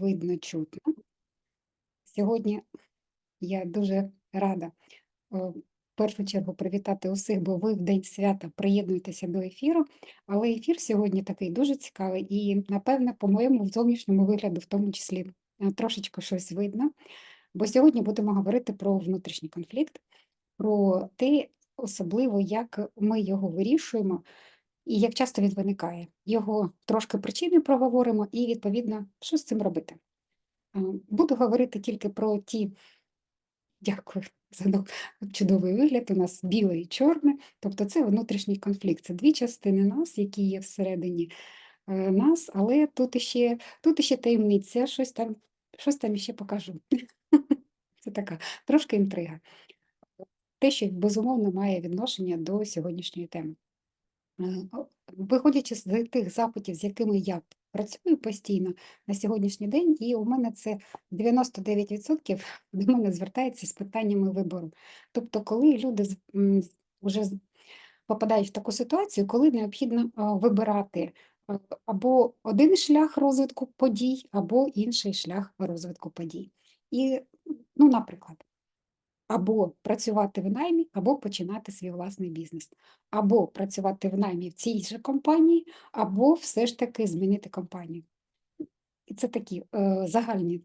видно, чутно. Сьогодні я дуже рада е, в першу чергу привітати усіх, бо ви в день свята приєднуєтеся до ефіру. Але ефір сьогодні такий дуже цікавий і, напевне, по моєму зовнішньому вигляду, в тому числі, е, трошечки щось видно. Бо сьогодні будемо говорити про внутрішній конфлікт, про те, особливо, як ми його вирішуємо і як часто він виникає. Його трошки причини проговоримо і, відповідно, що з цим робити. Буду говорити тільки про ті, дякую за чудовий вигляд, у нас біле і чорне, тобто це внутрішній конфлікт. Це дві частини нас, які є всередині е, нас, але тут іще, тут іще таємниця, щось там, щось там іще покажу. Це така трошки інтрига. Те, що безумовно має відношення до сьогоднішньої теми. Виходячи з тих запитів, з якими я працюю постійно на сьогоднішній день, і у мене це 99% до мене звертається з питаннями вибору. Тобто, коли люди вже попадають в таку ситуацію, коли необхідно вибирати або один шлях розвитку подій, або інший шлях розвитку подій. І, ну, наприклад, або працювати в наймі, або починати свій власний бізнес, або працювати в наймі в цій же компанії, або все ж таки змінити компанію. І це такі е, загальні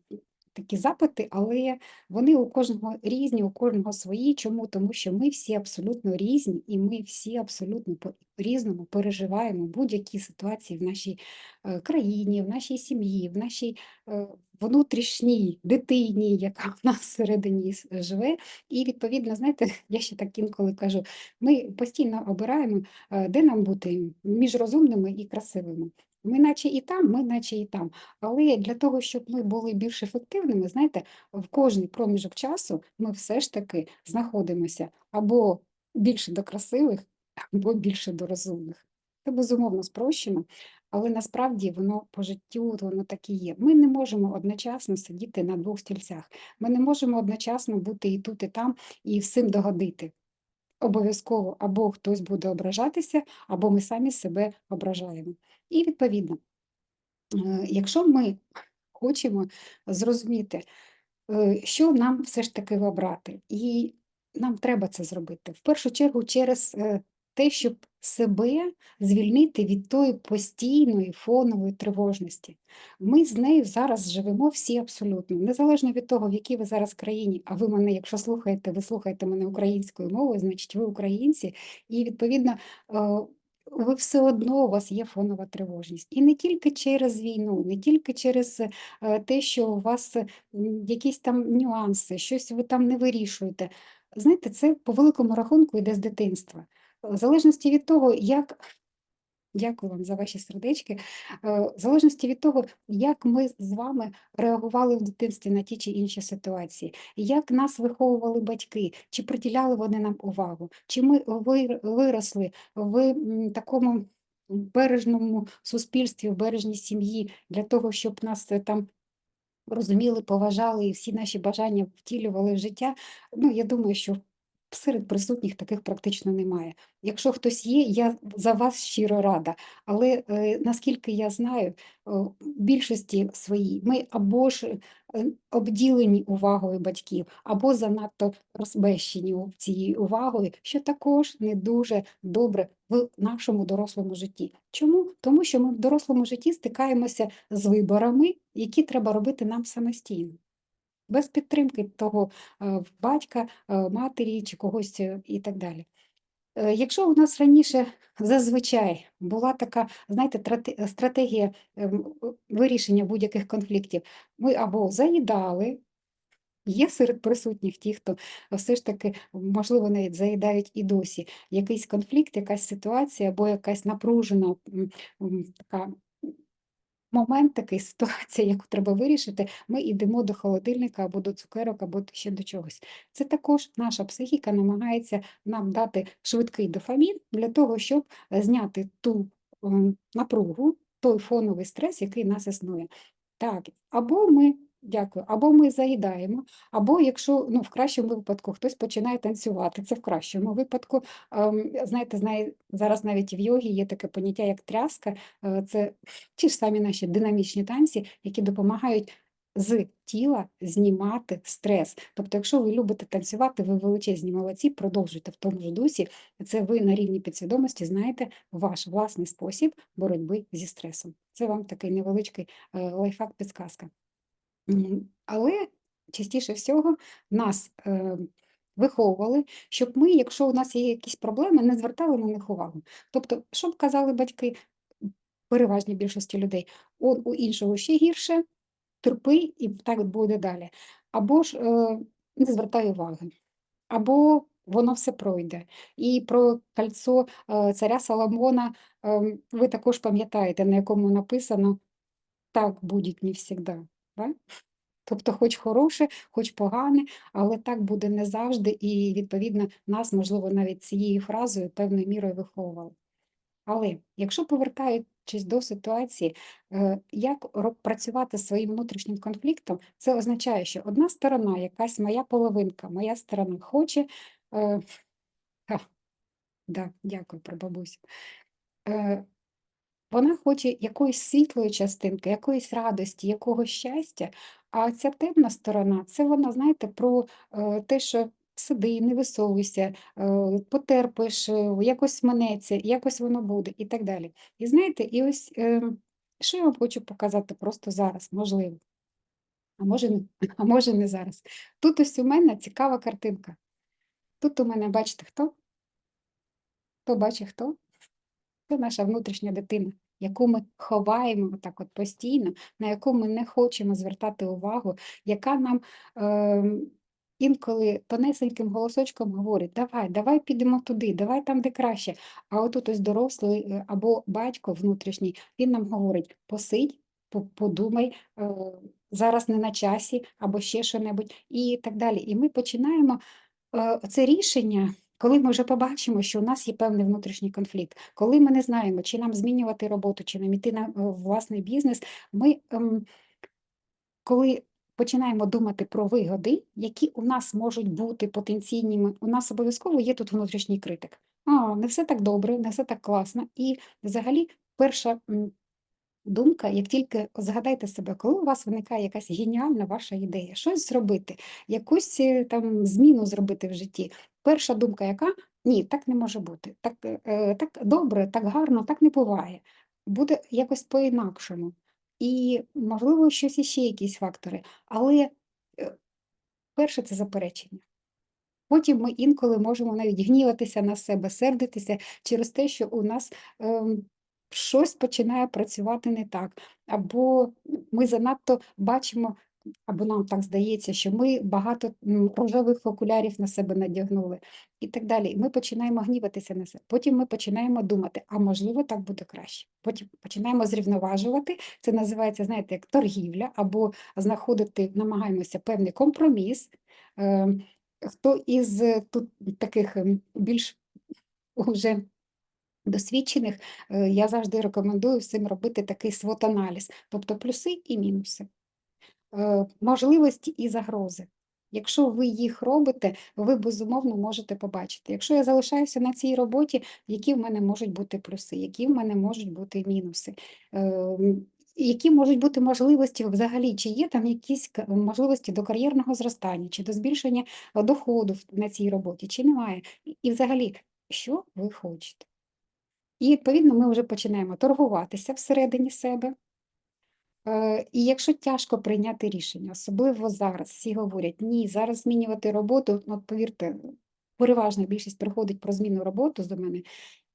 такі запити, але вони у кожного різні, у кожного свої. Чому? Тому що ми всі абсолютно різні, і ми всі абсолютно по-різному переживаємо будь-які ситуації в нашій е, країні, в нашій сім'ї, в нашій е, внутрішній дитині, яка в нас всередині живе. І відповідно, знаєте, я ще так інколи кажу: ми постійно обираємо, е, де нам бути між розумними і красивими. Ми наче і там, ми наче і там. Але для того, щоб ми були більш ефективними, знаєте, в кожний проміжок часу ми все ж таки знаходимося або більше до красивих, або більше до розумних. Це безумовно спрощено, але насправді воно по життю воно так і є. Ми не можемо одночасно сидіти на двох стільцях. Ми не можемо одночасно бути і тут, і там, і всім догодити. Обов'язково або хтось буде ображатися, або ми самі себе ображаємо. І відповідно, е, якщо ми хочемо зрозуміти, е, що нам все ж таки обрати, і нам треба це зробити. В першу чергу через е, те, щоб себе звільнити від тої постійної фонової тривожності. Ми з нею зараз живемо всі абсолютно, незалежно від того, в якій ви зараз країні, а ви мене, якщо слухаєте, ви слухаєте мене українською мовою, значить ви українці, і відповідно. е, Ви все одно у вас є фонова тривожність. І не тільки через війну, не тільки через е, те, що у вас якісь там нюанси, щось ви там не вирішуєте. Знаєте, це по великому рахунку йде з дитинства. В залежності від того, як Дякую вам за ваші сердечки. Е, В залежності від того, як ми з вами реагували в дитинстві на ті чи інші ситуації, як нас виховували батьки, чи приділяли вони нам увагу, чи ми виросли в такому бережному суспільстві, в бережній сім'ї для того, щоб нас там розуміли, поважали і всі наші бажання втілювали в життя. Ну, я думаю, що серед присутніх таких практично немає. Якщо хтось є, я за вас щиро рада. Але е, наскільки я знаю, в більшості своїй ми або ж е, обділені увагою батьків, або занадто розбещені цією увагою, що також не дуже добре в нашому дорослому житті. Чому? Тому що ми в дорослому житті стикаємося з виборами, які треба робити нам самостійно. Без підтримки того е, батька, е, матері чи когось е, і так далі. Якщо у нас раніше зазвичай була така, знаєте, стратегія ем, вирішення будь-яких конфліктів, ми або заїдали, є серед присутніх ті, хто все ж таки, можливо, навіть заїдають і досі якийсь конфлікт, якась ситуація або якась напружена така момент такий, ситуація, яку треба вирішити, ми йдемо до холодильника або до цукерок, або ще до чогось. Це також наша психіка намагається нам дати швидкий дофамін для того, щоб е, зняти ту ем, напругу, той фоновий стрес, який нас існує. Так, або ми. Дякую. Або ми заїдаємо, або якщо ну, в кращому випадку хтось починає танцювати, це в кращому випадку. Ем, знаєте, знає, зараз навіть в йогі є таке поняття, як тряска, Е, Це ті ж самі наші динамічні танці, які допомагають з тіла знімати стрес. Тобто, якщо ви любите танцювати, ви величезні молодці, продовжуйте в тому ж дусі. Це ви на рівні підсвідомості знаєте ваш власний спосіб боротьби зі стресом. Це вам такий невеличкий е, лайфхак, підсказка. Але частіше всього нас е, виховували, щоб ми, якщо у нас є якісь проблеми, не звертали на них увагу. Тобто, що б казали батьки, переважній більшості людей, он у іншого ще гірше, терпи і так буде далі. Або ж е, не звертай уваги, або воно все пройде. І про кольцо е, царя Соломона е, ви також пам'ятаєте, на якому написано так буде не завжди. Да? Тобто, хоч хороше, хоч погане, але так буде не завжди, і, відповідно, нас, можливо, навіть цією фразою певною мірою виховували. Але якщо повертаючись до ситуації, е, як працювати з своїм внутрішнім конфліктом, це означає, що одна сторона, якась моя половинка, моя сторона хоче. Е, ха, да, дякую, прабабусю. Е, вона хоче якоїсь світлої частинки, якоїсь радості, якогось щастя. А ця темна сторона це вона, знаєте, про е, те, що сиди, не висовуйся, е, потерпиш, е, якось минеться, якось воно буде і так далі. І знаєте, і ось що я вам хочу показати просто зараз, можливо, а може, не- а може не зараз. Тут ось у мене цікава картинка. Тут у мене, бачите, хто? Хто бачить хто? Це наша внутрішня дитина, яку ми ховаємо отак от постійно, на яку ми не хочемо звертати увагу, яка нам е, інколи тонесеньким голосочком говорить: давай, давай підемо туди, давай там, де краще. А отут ось дорослий е, або батько внутрішній, він нам говорить: посидь, подумай, е, зараз не на часі, або ще що-небудь, і так далі. І ми починаємо е, це рішення. Коли ми вже побачимо, що у нас є певний внутрішній конфлікт, коли ми не знаємо, чи нам змінювати роботу, чи нам іти на е, власний бізнес, ми ем, коли починаємо думати про вигоди, які у нас можуть бути потенційними, у нас обов'язково є тут внутрішній критик. А, не все так добре, не все так класно. І взагалі перша думка, як тільки згадайте себе, коли у вас виникає якась геніальна ваша ідея, щось зробити, якусь е, там зміну зробити в житті. Перша думка, яка ні, так не може бути. Так, е, е, так добре, так гарно, так не буває. Буде якось по-інакшому. І, можливо, щось іще якісь фактори. Але перше це заперечення. Потім ми інколи можемо навіть гніватися на себе, сердитися через те, що у нас ем, щось починає працювати не так, або ми занадто бачимо, або нам так здається, що ми багато рожевих окулярів на себе надягнули і так далі. Ми починаємо гніватися на себе. Потім ми починаємо думати, а можливо, так буде краще. Потім починаємо зрівноважувати. Це називається, знаєте, як торгівля, або знаходити, намагаємося певний компроміс. Ем, Хто із е, тут таких ем, більш уже досвідчених, е, я завжди рекомендую всім робити такий свот-аналіз, тобто плюси і мінуси, е, можливості і загрози. Якщо ви їх робите, ви безумовно можете побачити. Якщо я залишаюся на цій роботі, які в мене можуть бути плюси, які в мене можуть бути мінуси, ем, які можуть бути можливості взагалі, чи є там якісь можливості до кар'єрного зростання, чи до збільшення доходу на цій роботі, чи немає. І взагалі, що ви хочете? І відповідно ми вже починаємо торгуватися всередині себе. Е, І якщо тяжко прийняти рішення, особливо зараз, всі говорять, ні, зараз змінювати роботу, от повірте, переважна більшість приходить про зміну роботи до мене.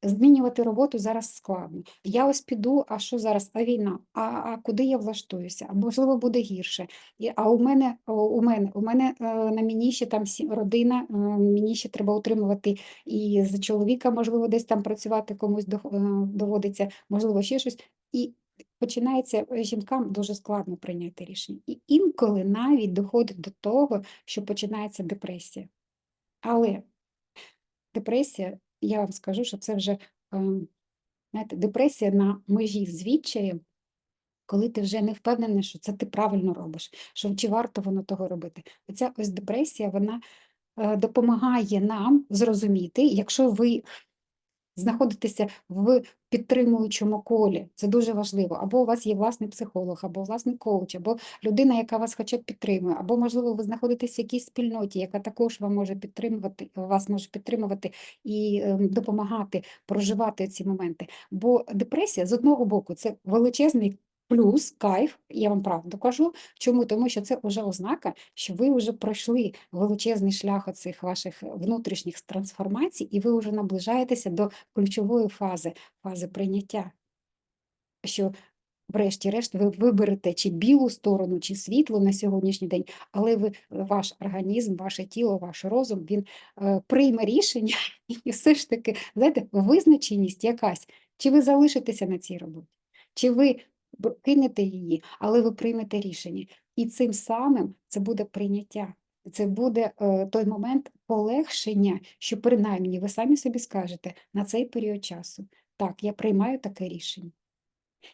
Змінювати роботу зараз складно. Я ось піду, а що зараз? А війна? А, а куди я влаштуюся? А можливо, буде гірше. І, а у мене, у мене, у мене е, на мені ще там сі- родина, е, мені ще треба утримувати і за чоловіка, можливо, десь там працювати комусь е, доводиться, можливо, ще щось. І починається жінкам дуже складно прийняти рішення. І інколи навіть доходить до того, що починається депресія. Але депресія, я вам скажу, що це вже ем, знаєте, депресія на межі з коли ти вже не впевнений, що це ти правильно робиш, що чи варто воно того робити. Оця ось депресія, вона е, допомагає нам зрозуміти, якщо ви знаходитеся в підтримуючому колі. Це дуже важливо. Або у вас є власний психолог, або власний коуч, або людина, яка вас хоча б підтримує, або, можливо, ви знаходитесь в якійсь спільноті, яка також вам може підтримувати, вас може підтримувати і ем, допомагати проживати ці моменти. Бо депресія з одного боку це величезний. Плюс кайф, я вам правду кажу. Чому? Тому що це вже ознака, що ви вже пройшли величезний шлях оцих ваших внутрішніх трансформацій, і ви вже наближаєтеся до ключової фази, фази прийняття. Що, врешті-решт, ви виберете чи білу сторону, чи світлу на сьогоднішній день, але ви, ваш організм, ваше тіло, ваш розум, він е, прийме рішення, і все ж таки, знаєте, визначеність якась, чи ви залишитеся на цій роботі, чи ви кинете її, але ви приймете рішення. І цим самим це буде прийняття. Це буде е, той момент полегшення, що принаймні ви самі собі скажете на цей період часу. Так, я приймаю таке рішення.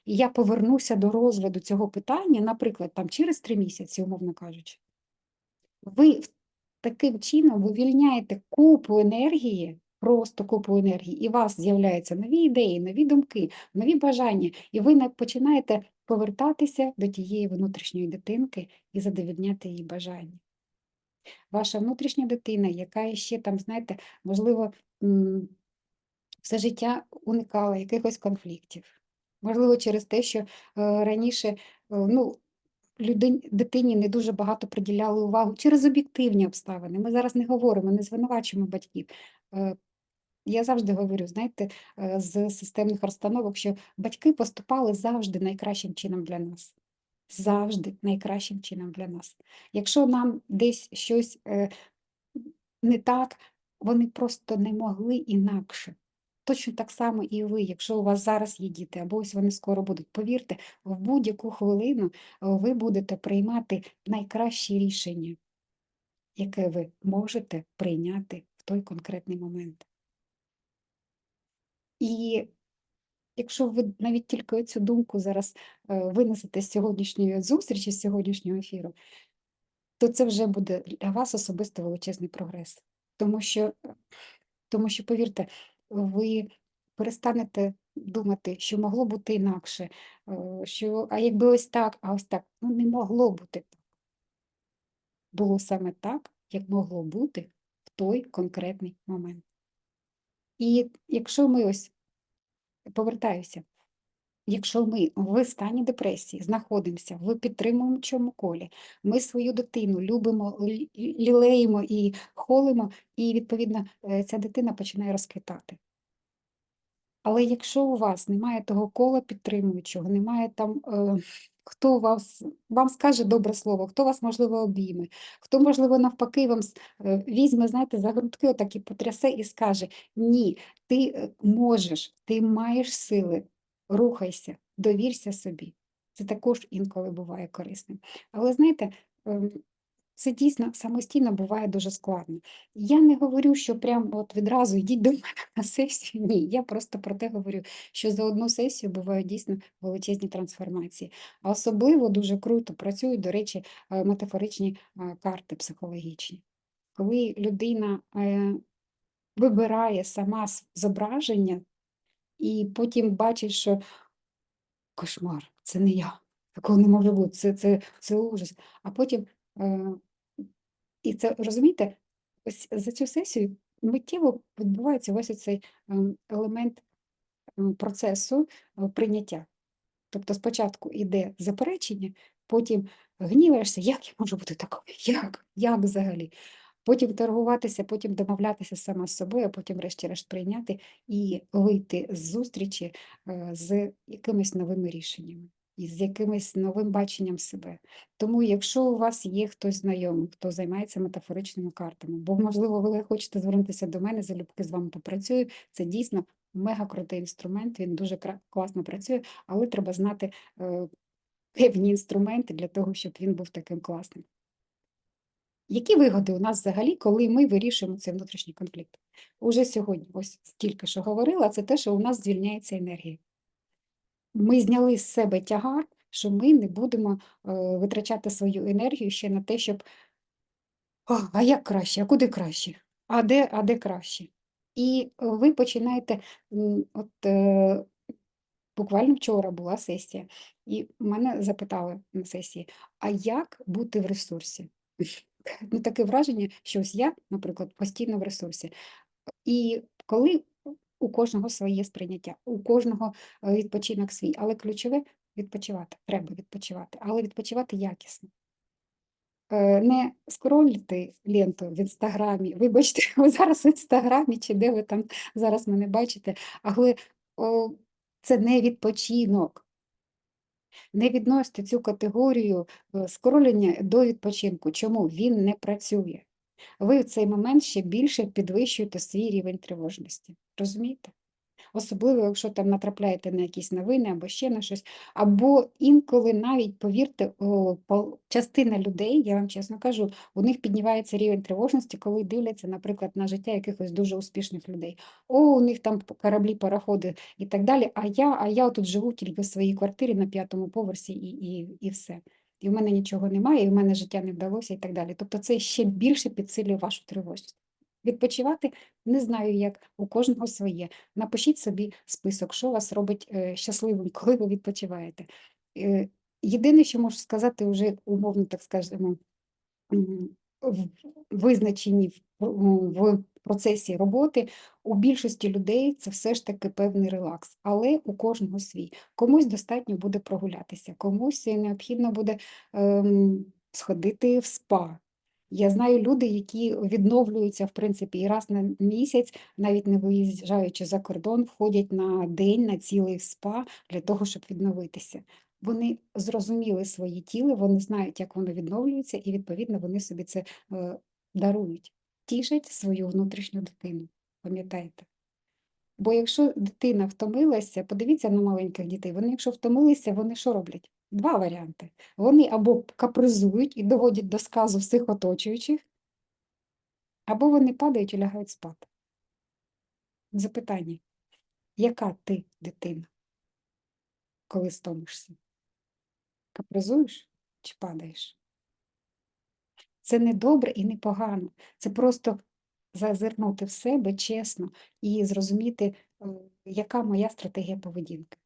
І я повернуся до розгляду цього питання, наприклад, там через три місяці, умовно кажучи. Ви таким чином вивільняєте купу енергії, просто купу енергії, і у вас з'являються нові ідеї, нові думки, нові бажання, і ви починаєте повертатися до тієї внутрішньої дитинки і задовільняти її бажання. Ваша внутрішня дитина, яка ще там, знаєте, можливо, все життя уникала якихось конфліктів. Можливо, через те, що е, раніше е, ну, людині, дитині не дуже багато приділяли увагу через об'єктивні обставини. Ми зараз не говоримо, не звинувачуємо батьків. Я завжди говорю, знаєте, е, з системних розстановок, що батьки поступали завжди найкращим чином для нас. Завжди найкращим чином для нас. Якщо нам десь щось е, не так, вони просто не могли інакше. Точно так само і ви, якщо у вас зараз є діти, або ось вони скоро будуть, повірте, в будь-яку хвилину е, ви будете приймати найкраще рішення, яке ви можете прийняти в той конкретний момент. І якщо ви навіть тільки цю думку зараз е, винесете з сьогоднішньої зустрічі, з сьогоднішнього ефіру, то це вже буде для вас особисто величезний прогрес. Тому що, тому що, повірте, ви перестанете думати, що могло бути інакше, е, що а якби ось так, а ось так. Ну, не могло бути так. Було саме так, як могло бути в той конкретний момент. І якщо ми ось повертаюся, Якщо ми в стані депресії знаходимося в підтримуючому колі, ми свою дитину любимо, лі- лілеємо і холимо, і, відповідно, е, ця дитина починає розквітати. Але якщо у вас немає того кола підтримуючого, немає там, е, хто вас, вам скаже добре слово, хто вас, можливо, обійме, хто, можливо, навпаки, вам е, візьме, знаєте, за грудки отак і потрясе і скаже: Ні, ти е, можеш, ти маєш сили, рухайся, довірся собі. Це також інколи буває корисним. Але знаєте, ем, це дійсно самостійно буває дуже складно. Я не говорю, що прям от відразу йдіть до мене на сесію. Ні, я просто про те говорю, що за одну сесію бувають дійсно величезні трансформації. А особливо дуже круто працюють, до речі, е, метафоричні е, карти психологічні. Коли людина е, вибирає сама зображення і потім бачить, що кошмар, це не я. Такого не може бути, це, це, це ужас. А потім, і це розумієте, ось за цю сесію миттєво відбувається ось цей ем, елемент ем, процесу е, прийняття. Тобто спочатку йде заперечення, потім гніваєшся, як я можу бути такою? Як? Як взагалі? Потім торгуватися, потім домовлятися сама з собою, а потім, врешті-решт, прийняти і вийти з зустрічі е, з якимись новими рішеннями і з якимось новим баченням себе. Тому, якщо у вас є хтось знайомий, хто займається метафоричними картами, бо, можливо, ви хочете звернутися до мене, залюбки з вами попрацюю, це дійсно мега крутий інструмент, він дуже класно працює, але треба знати е, певні інструменти для того, щоб він був таким класним. Які вигоди у нас взагалі, коли ми вирішуємо цей внутрішній конфлікт? Уже сьогодні, ось тільки що говорила, це те, що у нас звільняється енергія. Ми зняли з себе тягар, що ми не будемо е, витрачати свою енергію ще на те, щоб «О, а як краще, а куди краще? А де, а де краще? І е, ви починаєте от, е, Буквально вчора була сесія, і мене запитали на сесії: а як бути в ресурсі? Ну, таке враження, що ось я, наприклад, постійно в ресурсі. І коли у кожного своє сприйняття, у кожного е, відпочинок свій, але ключове відпочивати. Треба відпочивати, але відпочивати якісно. Е, Не скролити ленту в інстаграмі. Вибачте, ви зараз в інстаграмі чи де ви там зараз мене бачите, але о, це не відпочинок. Не відносите цю категорію е, скролення до відпочинку. Чому він не працює? Ви в цей момент ще більше підвищуєте свій рівень тривожності. Розумієте? Особливо, якщо там натрапляєте на якісь новини або ще на щось. Або інколи навіть, повірте, частина людей, я вам чесно кажу, у них піднімається рівень тривожності, коли дивляться, наприклад, на життя якихось дуже успішних людей. О, у них там кораблі, пароходи і так далі. А я, а я тут живу тільки в своїй квартирі на п'ятому поверсі і, і, і все. І в мене нічого немає, і в мене життя не вдалося і так далі. Тобто це ще більше підсилює вашу тривожність. Відпочивати не знаю, як у кожного своє. Напишіть собі список, що вас робить е, щасливим, коли ви відпочиваєте. Е, Єдине, що можу сказати, вже умовно, так скажемо, в- визначені в, процесі роботи, у більшості людей це все ж таки певний релакс, але у кожного свій. Комусь достатньо буде прогулятися, комусь необхідно буде ем, сходити в спа. Я знаю люди, які відновлюються в принципі і раз на місяць, навіть не виїжджаючи за кордон, входять на день на цілий спа для того, щоб відновитися. Вони зрозуміли своє тіло, вони знають, як воно відновлюється, і відповідно вони собі це е, дарують, тішать свою внутрішню дитину. Пам'ятаєте? Бо якщо дитина втомилася, подивіться на маленьких дітей, вони, якщо втомилися, вони що роблять? Два варіанти. Вони або капризують і доводять до сказу всіх оточуючих, або вони падають і лягають спати. Запитання: яка ти дитина, коли стомишся? Капризуєш чи падаєш? Це не добре і не погано. Це просто зазирнути в себе чесно і зрозуміти, е, яка моя стратегія поведінки.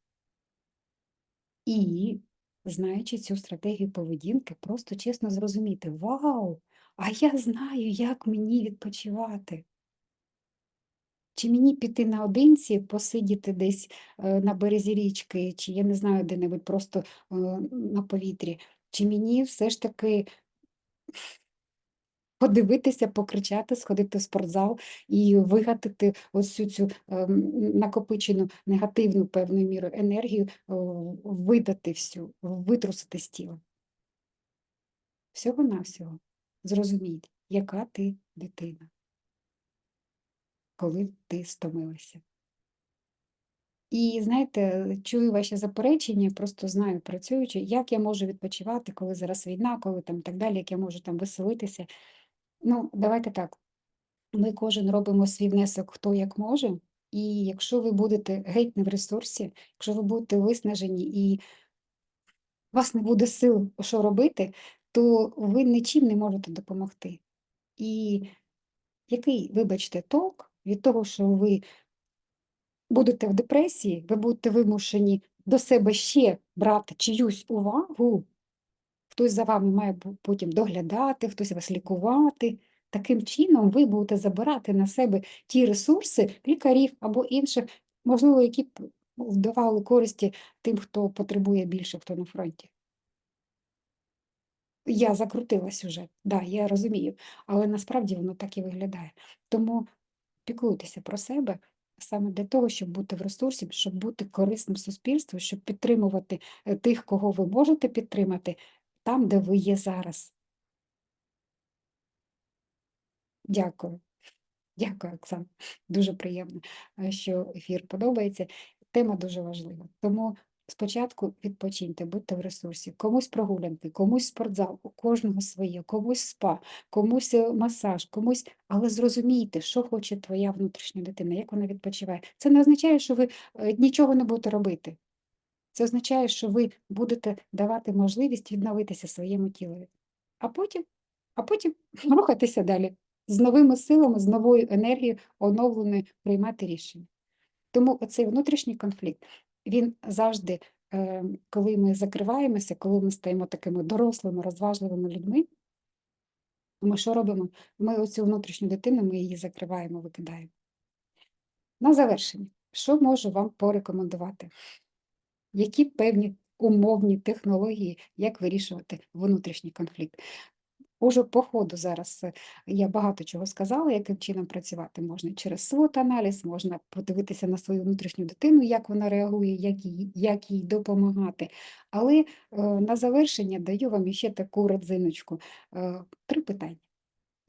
І, знаючи цю стратегію поведінки, просто чесно зрозуміти: Вау! А я знаю, як мені відпочивати. Чи мені піти наодинці, посидіти десь е, на березі річки, чи я не знаю, де-небудь просто е, на повітрі, чи мені все ж таки подивитися, покричати, сходити в спортзал і вигатити ось цю цю ем, накопичену негативну певною мірою енергію, е, видати всю, витрусити з тіла. Всього-навсього. Зрозумійте, яка ти дитина, коли ти стомилася. І знаєте, чую ваші заперечення, просто знаю, працюючи, як я можу відпочивати, коли зараз війна, коли там так далі, як я можу там веселитися. Ну, давайте так. Ми кожен робимо свій внесок хто як може, і якщо ви будете геть не в ресурсі, якщо ви будете виснажені і у вас не буде сил, що робити, то ви нічим не можете допомогти. І який, вибачте, толк від того, що ви будете в депресії, ви будете вимушені до себе ще брати чиюсь увагу, хтось за вами має потім доглядати, хтось вас лікувати. Таким чином ви будете забирати на себе ті ресурси лікарів або інших, можливо, які б давали користі тим, хто потребує більше, хто на фронті. Я закрутила сюжет, да, я розумію, але насправді воно так і виглядає. Тому піклуйтеся про себе саме для того, щоб бути в ресурсі, щоб бути корисним суспільству, щоб підтримувати е, тих, кого ви можете підтримати, там, де ви є зараз. Дякую. Дякую, Оксана. Дуже приємно, е, що ефір подобається. Тема дуже важлива. Тому спочатку відпочиньте, будьте в ресурсі. Комусь прогулянки, комусь спортзал, у кожного своє, комусь спа, комусь е, масаж, комусь. Але зрозумійте, що хоче твоя внутрішня дитина, як вона відпочиває. Це не означає, що ви е, нічого не будете робити. Це означає, що ви будете давати можливість відновитися своєму тілу. А потім, а потім рухатися далі з новими силами, з новою енергією, оновленою, приймати рішення. Тому оцей внутрішній конфлікт він завжди, е, коли ми закриваємося, коли ми стаємо такими дорослими, розважливими людьми, ми що робимо? Ми оцю внутрішню дитину, ми її закриваємо, викидаємо. На завершення, що можу вам порекомендувати? Які певні умовні технології, як вирішувати внутрішній конфлікт? Уже по ходу зараз е, я багато чого сказала, яким чином працювати можна через SWOT-аналіз, можна подивитися на свою внутрішню дитину, як вона реагує, як їй, як їй допомагати. Але е, на завершення даю вам ще таку родзиночку. Е, три питання.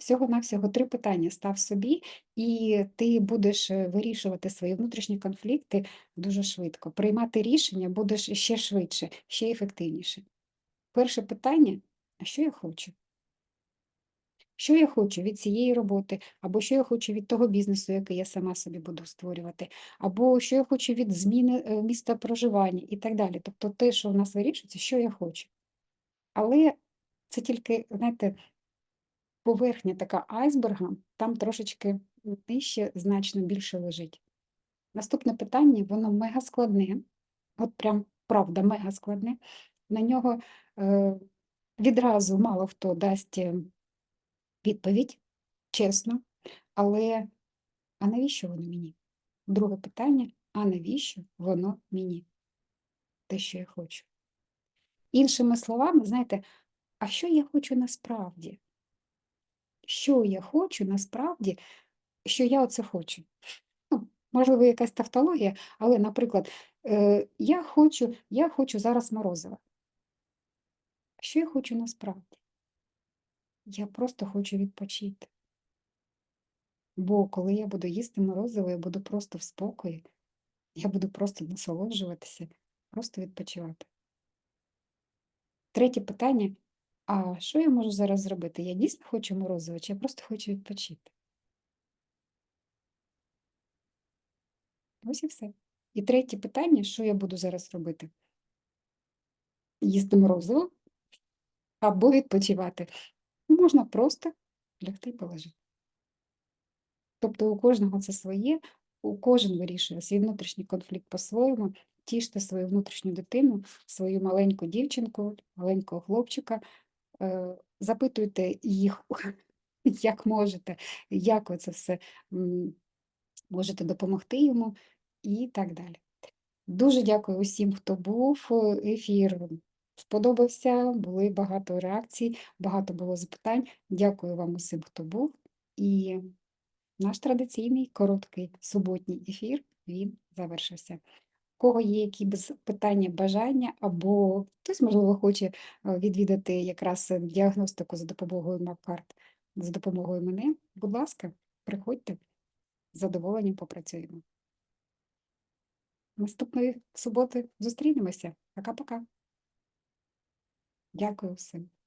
Всього-навсього три питання став собі, і ти будеш е, вирішувати свої внутрішні конфлікти дуже швидко. Приймати рішення будеш ще швидше, ще ефективніше. Перше питання: а що я хочу? Що я хочу від цієї роботи, або що я хочу від того бізнесу, який я сама собі буду створювати, або що я хочу від зміни е, міста проживання і так далі. Тобто те, що в нас вирішується, що я хочу. Але це тільки, знаєте, поверхня така айсберга, там трошечки нижче значно більше лежить. Наступне питання, воно мега складне, от прям правда, мега складне. На нього е, відразу мало хто дасть е, відповідь, чесно, але а навіщо воно мені? Друге питання: а навіщо воно мені? Те, що я хочу. Іншими словами, знаєте, а що я хочу насправді? Що я хочу насправді, що я оце хочу? Ну, можливо, якась тавтологія, але, наприклад, е, я хочу, я хочу зараз морозива. Що я хочу насправді? Я просто хочу відпочити. Бо коли я буду їсти морозиво, я буду просто в спокої, я буду просто насолоджуватися, просто відпочивати. Третє питання: а що я можу зараз зробити? Я дійсно хочу морозиво, чи я просто хочу відпочити? Ось і все. І третє питання: що я буду зараз робити? Їсти морозиво або відпочивати. Можна просто лягти і полежати. Тобто у кожного це своє, у кожен вирішує свій внутрішній конфлікт по-своєму, тіште свою внутрішню дитину, свою маленьку дівчинку, маленького хлопчика, запитуйте їх, як можете, як ви це все можете допомогти йому і так далі. Дуже дякую усім, хто був. Ефір сподобався, були багато реакцій, багато було запитань. Дякую вам усім, хто був. І наш традиційний короткий суботній ефір він завершився. Кого є якісь питання, бажання, або хтось, можливо, хоче е, відвідати якраз діагностику за допомогою MapCard, за допомогою мене, будь ласка, приходьте, з задоволенням попрацюємо. Наступної суботи зустрінемося. Пока-пока. Дякую всім.